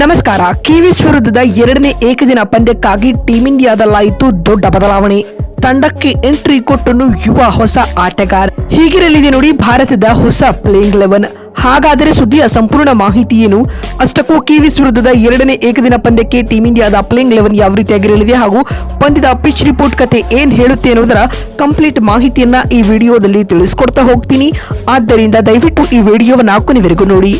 ನಮಸ್ಕಾರ. ಕಿವೀಸ್ ವಿರುದ್ಧದ ಎರಡನೇ ಏಕದಿನ ಪಂದ್ಯಕ್ಕಾಗಿ ಟೀಂ ಇಂಡಿಯಾದಲ್ಲಾಯಿತು ದೊಡ್ಡ ಬದಲಾವಣೆ. ತಂಡಕ್ಕೆ ಎಂಟ್ರಿ ಕೊಟ್ಟನು ಯುವ ಹೊಸ ಆಟಗಾರ. ಹೀಗಿರಲಿದೆ ನೋಡಿ ಭಾರತದ ಹೊಸ ಪ್ಲೇಯಿಂಗ್ ಲೆವೆನ್ ಹಾಗಾದರೆ ಸುದ್ದಿಯ ಸಂಪೂರ್ಣ ಮಾಹಿತಿ ಏನು? ಅಷ್ಟಕ್ಕೂ ಕಿವೀಸ್ ವಿರುದ್ಧದ ಎರಡನೇ ಏಕದಿನ ಪಂದ್ಯಕ್ಕೆ ಟೀಮ್ ಇಂಡಿಯಾದ ಪ್ಲೇಯಿಂಗ್ ಲೆವೆನ್ ಯಾವ ರೀತಿಯಾಗಿರಲಿದೆ ಹಾಗೂ ಪಂದ್ಯದ ಪಿಚ್ ರಿಪೋರ್ಟ್ ಕತೆ ಏನ್ ಹೇಳುತ್ತೆ ಅನ್ನೋದರ ಕಂಪ್ಲೀಟ್ ಮಾಹಿತಿಯನ್ನ ಈ ವಿಡಿಯೋದಲ್ಲಿ ತಿಳಿಸ್ಕೊಡ್ತಾ ಹೋಗ್ತೀನಿ. ಆದ್ದರಿಂದ ದಯವಿಟ್ಟು ಈ ವಿಡಿಯೋವನ್ನು ಕೊನೆವರೆಗೂ ನೋಡಿ.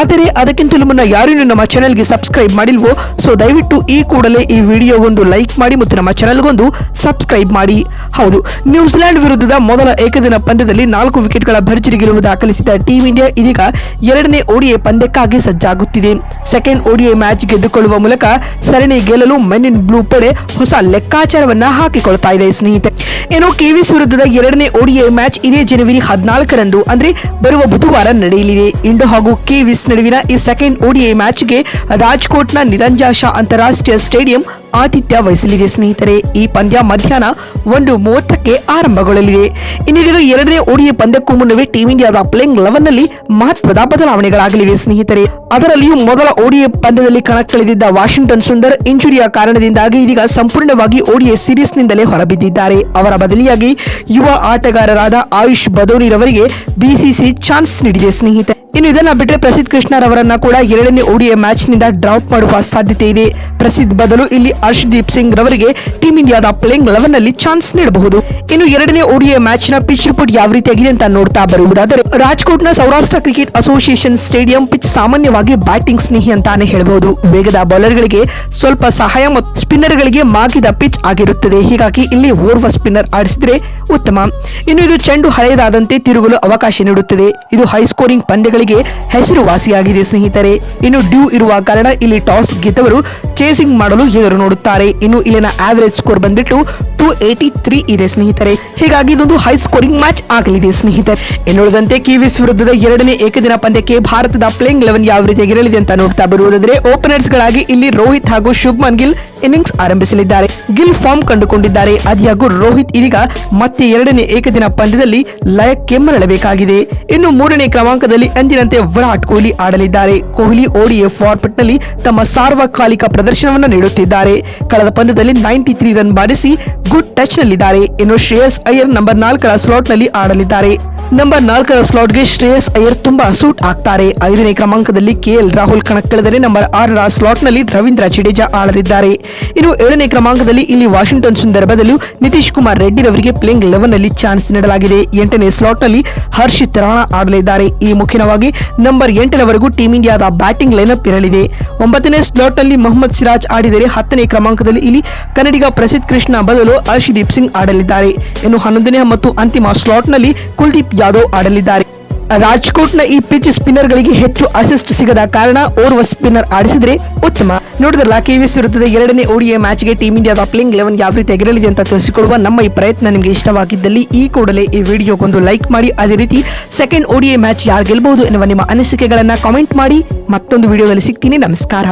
ಆದರೆ ಅದಕ್ಕಿಂತಲೂ ಮುನ್ನ ಯಾರು ನಮ್ಮ ನಮ್ಮ ಚಾನೆಲ್ಗೆ ಸಬ್ಸ್ಕ್ರೈಬ್ ಮಾಡಿಲ್ವೋ ಸೊ ದಯವಿಟ್ಟು ಈ ಕೂಡಲೇ ಈ ವಿಡಿಯೋಗೊಂದು ಲೈಕ್ ಮಾಡಿ ಮತ್ತು ನಮ್ಮ ಚಾನೆಲ್ಗೊಂದು ಸಬ್ಸ್ಕ್ರೈಬ್ ಮಾಡಿ. ಹೌದು ನ್ಯೂಜಿಲೆಂಡ್ ವಿರುದ್ಧದ ಮೊದಲ ಏಕದಿನ ಪಂದ್ಯದಲ್ಲಿ ನಾಲ್ಕು ವಿಕೆಟ್ಗಳ ಭರ್ಜರಿ ಗೆಲುವು ದಾಖಲಿಸಿದ ಟೀಂ ಇಂಡಿಯಾ ಇದೀಗ ಎರಡನೇ ಓಡಿಎ ಪಂದ್ಯಕ್ಕಾಗಿ ಸಜ್ಜಾಗುತ್ತಿದೆ. ಸೆಕೆಂಡ್ ಓಡಿಎ ಮ್ಯಾಚ್ ಗೆದ್ದುಕೊಳ್ಳುವ ಮೂಲಕ ಸರಣಿ ಗೆಲ್ಲಲು ಮೆನ್ ಇನ್ ಬ್ಲೂ ಪಡೆ ಹೊಸ ಲೆಕ್ಕಾಚಾರವನ್ನ ಹಾಕಿಕೊಳ್ತಾ ಇದೆ ಸ್ನೇಹಿತರೆ. ಏನು ಕೆವಿಸ್ ವಿರುದ್ಧದ ಎರಡನೇ ಓಡಿಎ ಮ್ಯಾಚ್ ಇದೇ ಜನವರಿ ಹದಿನಾಲ್ಕರಂದು, ಅಂದ್ರೆ ಬರುವ ಬುಧವಾರ ನಡೆಯಲಿದೆ. ಇಂಡೋ ಹಾಗೂ ಕೆವಿಸ್ ನಡುವಿನ ಈ ಸೆಕೆಂಡ್ ಓಡಿಎ ಮ್ಯಾಚ್ಗೆ ರಾಜ್ಕೋಟ್ನ ನಿರಂಜಾ ಶಾ ಅಂತಾರಾಷ್ಟ್ರೀಯ ಸ್ಟೇಡಿಯಂ ಆತಿಥ್ಯ ವಹಿಸಲಿದೆ ಸ್ನೇಹಿತರೆ, ಈ ಪಂದ್ಯ ಮಧ್ಯಾಹ್ನ ಒಂದು ಮೂವತ್ತಕ್ಕೆ ಆರಂಭಗೊಳ್ಳಲಿದೆ. ಇನ್ನೀಗ ಎರಡನೇ ಓಡಿಯ ಪಂದ್ಯಕ್ಕೂ ಮುನ್ನವೇ ಟೀಂ ಇಂಡಿಯಾದ ಪ್ಲೇಯಿಂಗ್ ಲೆವೆನ್ನಲ್ಲಿ ಮಹತ್ವದ ಬದಲಾವಣೆಗಳಾಗಲಿವೆ ಸ್ನೇಹಿತರೆ. ಅದರಲ್ಲಿಯೂ ಮೊದಲ ಓಡಿಎ ಪಂದ್ಯದಲ್ಲಿ ಕಣಕ್ಕಿಳಿದಿದ್ದ ವಾಷಿಂಗ್ಟನ್ ಸುಂದರ್ ಇಂಜುರಿಯ ಕಾರಣದಿಂದಾಗಿ ಇದೀಗ ಸಂಪೂರ್ಣವಾಗಿ ಓಡಿಎ ಸೀರೀಸ್ನಿಂದಲೇ ಹೊರಬಿದ್ದಿದ್ದಾರೆ. ಅವರ ಬದಲಿಯಾಗಿ ಯುವ ಆಟಗಾರರಾದ ಆಯುಷ್ ಬದೋನಿರವರಿಗೆ ಬಿಸಿಸಿ ಚಾನ್ಸ್ ನೀಡಿದೆ ಸ್ನೇಹಿತರೆ. ಇನ್ನು ಇದನ್ನ ಬಿಟ್ಟರೆ ಪ್ರಸಿದ್ಧ ಕೃಷ್ಣರವರನ್ನ ಕೂಡ ಎರಡನೇ ಓಡಿಯ ಮ್ಯಾಚ್ನಿಂದ ಡ್ರಾಪ್ ಮಾಡುವ ಸಾಧ್ಯತೆ ಇದೆ. ಪ್ರಸಿದ್ಧ ಬದಲು ಇಲ್ಲಿ ಹರ್ಷದೀಪ್ ಸಿಂಗ್ ರವರಿಗೆ ಟೀಂ ಇಂಡಿಯಾದ ಪ್ಲೇಯಿಂಗ್ ಲೆವೆನ್ನಲ್ಲಿ ಚಾನ್ಸ್ ನೀಡಬಹುದು. ಇನ್ನು ಎರಡನೇ ಓಡಿಯ ಮ್ಯಾಚ್ನ ಪಿಚ್ ರಿಪೋರ್ಟ್ ಯಾವ ರೀತಿಯಾಗಿದೆ ಅಂತ ನೋಡ್ತಾ ಬರುವುದಾದರೆ ನ Saurashtra cricket association stadium pitch ಸಾಮಾನ್ಯವಾಗಿ ಬ್ಯಾಟಿಂಗ್ ಸ್ನೇಹಿ ಅಂತಾನೆ ಹೇಳಬಹುದು ವೇಗದ ಬೌಲರ್ ಗಳಿಗೆ ಸ್ವಲ್ಪ ಸಹಾಯ ಮತ್ತು ಸ್ಪಿನ್ನರ್ ಗಳಿಗೆ ಮಾಗಿದ ಪಿಚ್ ಆಗಿರುತ್ತದೆ. ಹೀಗಾಗಿ ಇಲ್ಲಿ ಓರ್ವ ಸ್ಪಿನ್ನರ್ ಆಡಿಸಿದ್ರೆ ಉತ್ತಮ. ಇನ್ನು ಇದು ಚೆಂಡು ಹಳೆಯದಾದಂತೆ ತಿರುಗಲು ಅವಕಾಶ ನೀಡುತ್ತದೆ. ಇದು ಹೈ ಸ್ಕೋರಿಂಗ್ ಪಂದ್ಯಗಳಿಗೆ ಹೆಸರುವಾಸಿಯಾಗಿದೆ, ಸ್ನೇಹಿತರೆ. ಇನ್ನು ಡ್ಯೂ ಇರುವ ಕಾರಣ ಇಲ್ಲಿ ಟಾಸ್ ಗೆದ್ದವರು ಚೇಸಿಂಗ್ ಮಾಡಲು ಎದುರು ನೋಡುತ್ತಾರೆ. ಇನ್ನು ಇಲ್ಲಿನ ಆವರೇಜ್ ಸ್ಕೋರ್ ಬಂದ್ಬಿಟ್ಟು ಟೂ ಏಟಿ ತ್ರೀ ಇದೆ, ಸ್ನೇಹಿತರೆ. ಹೀಗಾಗಿ ಇದೊಂದು ಹೈ ಸ್ಕೋರಿಂಗ್ ಮ್ಯಾಚ್ ಆಗಲಿದೆ, ಸ್ನೇಹಿತರೆ. ಇನ್ನುಳಿದಂತೆ ಕಿವೀಸ್ ವಿರುದ್ಧದ ಎರಡನೇ ಏಕದಿನ ಪಂದ್ಯಕ್ಕೆ ಭಾರತದ ಪ್ಲೇಯಿಂಗ್ ಲೆವೆನ್ ಯಾವ ರೀತಿಯಾಗಿರಲಿದೆ ಅಂತ ನೋಡ್ತಾ ಬರುವುದಾದರೆ ಓಪನರ್ಸ್ ಗಳಾಗಿ ಇಲ್ಲಿ ರೋಹಿತ್ ಹಾಗೂ ಶುಭ್ಮನ್ ಗಿಲ್ ಇನ್ನಿಂಗ್ಸ್ ಆರಂಭಿಸಲಿದ್ದಾರೆ. ಗಿಲ್ ಫಾರ್ಮ್ ಕಂಡುಕೊಂಡಿದ್ದಾರೆ. ಅದಿಯಾಗೂ ರೋಹಿತ್ ಇದೀಗ ಮತ್ತೆ ಎರಡನೇ ಏಕದಿನ ಪಂದ್ಯದಲ್ಲಿ ಲಯಕ್ಕೆ ಮರಳಬೇಕಾಗಿದೆ. ಇನ್ನು ಮೂರನೇ ಕ್ರಮಾಂಕದಲ್ಲಿ ಎಂದಿನಂತೆ ವಿರಾಟ್ ಕೊಹ್ಲಿ ಆಡಲಿದ್ದಾರೆ. ಕೊಹ್ಲಿ ಓಡಿಎ ಫಾರ್ಮೆಟ್ನಲ್ಲಿ ತಮ್ಮ ಸಾರ್ವಕಾಲಿಕ ಪ್ರದರ್ಶನವನ್ನು ನೀಡುತ್ತಿದ್ದಾರೆ. ಕಳೆದ ಪಂದ್ಯದಲ್ಲಿ ನೈಂಟಿ ತ್ರೀ ರನ್ ಬಾರಿಸಿ ಗುಡ್ ಟಚ್ ನಲ್ಲಿದ್ದಾರೆ ಇನ್ನು ಶ್ರೇಯಸ್ ಅಯ್ಯರ್ ನಂಬರ್ ನಾಲ್ಕರ ಸ್ಲಾಟ್ನಲ್ಲಿ ಆಡಲಿದ್ದಾರೆ. ನಂಬರ್ ನಾಲ್ಕರ ಸ್ಲಾಟ್ಗೆ ಶ್ರೇಯಸ್ ಅಯ್ಯರ್ ತುಂಬಾ ಸೂಟ್ ಆಗ್ತಾರೆ ಐದನೇ ಕ್ರಮಾಂಕದಲ್ಲಿ ಕೆಎಲ್ ರಾಹುಲ್ ಕಣಕ್ಕಿಳಿದರೆ ನಂಬರ್ ಆರರ ಸ್ಲಾಟ್ನಲ್ಲಿ ರವೀಂದ್ರ ಜಡೇಜಾ ಆಡಲಿದ್ದಾರೆ ಇನ್ನು ಏಳನೇ ಕ್ರಮಾಂಕದಲ್ಲಿ ಇಲ್ಲಿ ವಾಷಿಂಗ್ಟನ್ ಸುಂದರ್ ಬದಲು ನಿತೀಶ್ ಕುಮಾರ್ ರೆಡ್ಡಿ ರವರಿಗೆ ಪ್ಲೇಯಿಂಗ್ ಲೆವೆನ್ನಲ್ಲಿ ಚಾನ್ಸ್ ನೀಡಲಾಗಿದೆ. ಎಂಟನೇ ಸ್ಲಾಟ್ನಲ್ಲಿ ಹರ್ಷಿತ್ ರಾಣಾ ಆಡಲಿದ್ದಾರೆ. ಈ ಮುಖ್ಯವಾಗಿ ನಂಬರ್ ಎಂಟರವರೆಗೂ ಟೀಂ ಇಂಡಿಯಾದ ಬ್ಯಾಟಿಂಗ್ ಲೈನಪ್ ಇರಲಿದೆ. ಒಂಬತ್ತನೇ ಸ್ಲಾಟ್ನಲ್ಲಿ ಮೊಹಮ್ಮದ್ ಸಿರಾಜ್ ಆಡಿದರೆ ಹತ್ತನೇ ಕ್ರಮಾಂಕದಲ್ಲಿ ಇಲ್ಲಿ ಕನ್ನಡಿಗ ಪ್ರಸಿದ್ಧ ಕೃಷ್ಣ ಬದಲು ಹರ್ಷದೀಪ್ ಸಿಂಗ್ ಆಡಲಿದ್ದಾರೆ. ಇನ್ನು ಹನ್ನೊಂದನೇ ಮತ್ತು ಅಂತಿಮ ಸ್ಲಾಟ್ನಲ್ಲಿ ಕುಲ್ದೀಪ್ ಯಾದವ್ ಆಡಲಿದ್ದಾರೆ. ರಾಜ್ಕೋಟ್ನ ಈ ಪಿಚ್ ಸ್ಪಿನ್ನರ್ಗಳಿಗೆ ಹೆಚ್ಚು ಅಸಿಸ್ಟ್ ಸಿಗದ ಕಾರಣ ಓರ್ವ ಸ್ಪಿನ್ನರ್ ಆಡಿಸಿದ್ರೆ ಉತ್ತಮ. ನೋಡಿದ್ರಲ್ಲ, ಕೆವಿಎಸ್ ವಿರುದ್ಧದ ಎರಡನೇ ಓಡಿಎ ಮ್ಯಾಚ್ಗೆ ಟೀಮ್ ಇಂಡಿಯಾದ ಪ್ಲೇಯಿಂಗ್ ಲೆವೆನ್ ಯಾವ ರೀತಿ ಎಗರಲಿದೆ ಅಂತ ತಿಳಿಸಿಕೊಡುವ ನಮ್ಮ ಈ ಪ್ರಯತ್ನ ನಿಮಗೆ ಇಷ್ಟವಾಗಿದ್ದಲ್ಲಿ ಈ ಕೂಡಲೇ ಈ ವಿಡಿಯೋಗೊಂದು ಲೈಕ್ ಮಾಡಿ. ಅದೇ ರೀತಿ ಸೆಕೆಂಡ್ ಓಡಿಎ ಮ್ಯಾಚ್ ಯಾರು ಗೆಲ್ಲಬಹುದು ಎನ್ನುವ ನಿಮ್ಮ ಅನಿಸಿಕೆಗಳನ್ನು ಕಾಮೆಂಟ್ ಮಾಡಿ. ಮತ್ತೊಂದು ವಿಡಿಯೋದಲ್ಲಿ ಸಿಗ್ತೀನಿ. ನಮಸ್ಕಾರ.